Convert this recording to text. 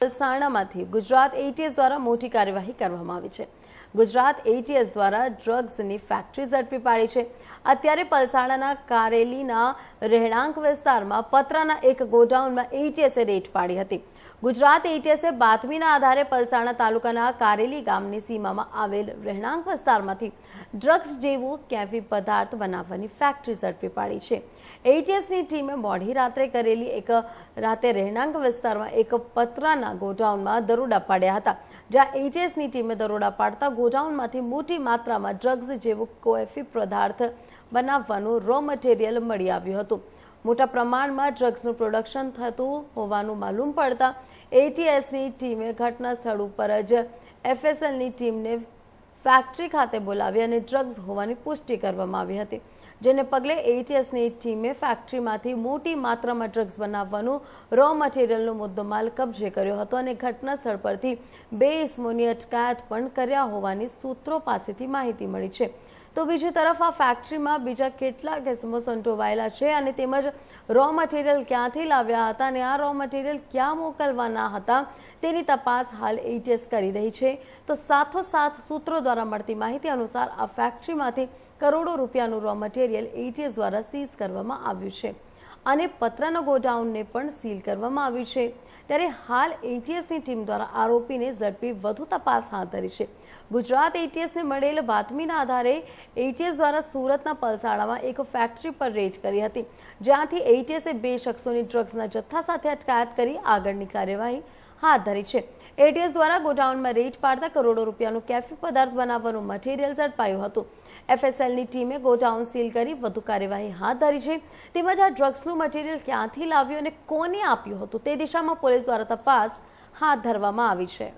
પલસાણામાંથી Gujarat ATS દ્વારા મોટી કાર્યવાહી કરવામાં આવી છે. ગુજરાત એટીએસ દ્વારા ડ્રગ્સની ફેક્ટરી ઝડપી પાડી છે. અત્યારે પલસાણાના કારેલીના રહેણાંક વિસ્તારમાં પતરાના એક ગોડાઉનમાં એટીએસે રેડ પાડી હતી. ગુજરાત એટીએસે બાતમીના આધારે પલસાણા તાલુકાના કારેલી ગામની સીમામાં આવેલ રહેણાંક વિસ્તારમાંથી ડ્રગ્સ જેવું કેફી પદાર્થ બનાવવાની ફેક્ટરી ઝડપી પાડી છે. એટીએસની ટીમે મોડી રાત્રે કરેલી એક રાતે રહેણાંક વિસ્તારમાં એક પતરાના ગોડાઉનમાં દરોડા પાડ્યા હતા, જ્યાં એટીએસની ટીમે દરોડા પાડતા ગોડાઉનમાંથી મોટી માત્રામાં ડ્રગ્સ જેવું કોએફી પદાર્થ બનાવવાનું રો મટીરિયલ મળી આવ્યું હતું. મોટા પ્રમાણમાં ડ્રગ્સનું પ્રોડક્શન થતું હોવાનું માલુમ પડતા એટીએસની ટીમે ઘટના સ્થળ ઉપર જ એફએસએલની ટીમને ફેક્ટરી ખાતે બોલાવી અને ડ્રગ્સ હોવાની પુષ્ટિ કરવામાં આવી હતી, જેને પગલે એટીએસની ટીમે ફેક્ટરીમાંથી મોટી માત્રામાં ડ્રગ્સ બનાવવાનું રો મટીરિયલનો મુદ્દોમાલ કબજે કર્યો હતો અને ઘટના સ્થળ પરથી બે ઇસમોની અટકાયત પણ કર્યા હોવાની સૂત્રો પાસેથી માહિતી મળી છે. તો બીજી તરફ આ ફેક્ટરીમાં બીજા કેટલા કિસ્મો સંટોવાયેલા છે અને તેમજ રો મટીરિયલ ક્યાંથી લાવ્યા હતા અને આ રો મટીરિયલ ક્યાં મોકલવાના હતા તેની તપાસ હાલ એટીએસ કરી રહી છે. તો સાથોસાથ સૂત્રો દ્વારા મળતી માહિતી અનુસાર આ ફેક્ટરીમાંથી કરોડો રૂપિયાનું રો મટીરિયલ એટીએસ દ્વારા સીઝ કરવામાં આવ્યું છે. અને પત્રના ગોડાઉનને પણ સીલ કરવામાં આવ્યું છે. ત્યારે હાલ એટીએસની ટીમ દ્વારા આરોપીને ઝડપી વધુ તપાસ હાથ ધરી છે. ગુજરાત એટીએસને મળેલ બાતમીના આધારે એટીએસ દ્વારા સુરતના પલસાડામાં એક ફેક્ટરી પર રેડ કરી હતી. જ્યાંથી એટીએસે બે શખ્સોની ડ્રગ્સના જથ્થા સાથે અટકાયત કરી આગળની કાર્યવાહી હાથ ધરી છે. એટીએસ દ્વારા ગોડાઉનમાં રેડ પાડતા કરોડો રૂપિયાનું કેફી પદાર્થ બનાવવાનું મટીરિયલ ઝડપાયું હતું. એફએસએલની ટીમે ગોડાઉન સીલ કરી વધુ કાર્યવાહી હાથ ધરી છે. તેમજ આ ડ્રગ્સનું મટીરિયલ ક્યાંથી લાવ્યું અને કોને આપ્યું હતું તે દિશામાં પોલીસ દ્વારા તપાસ હાથ ધરવામાં આવી છે.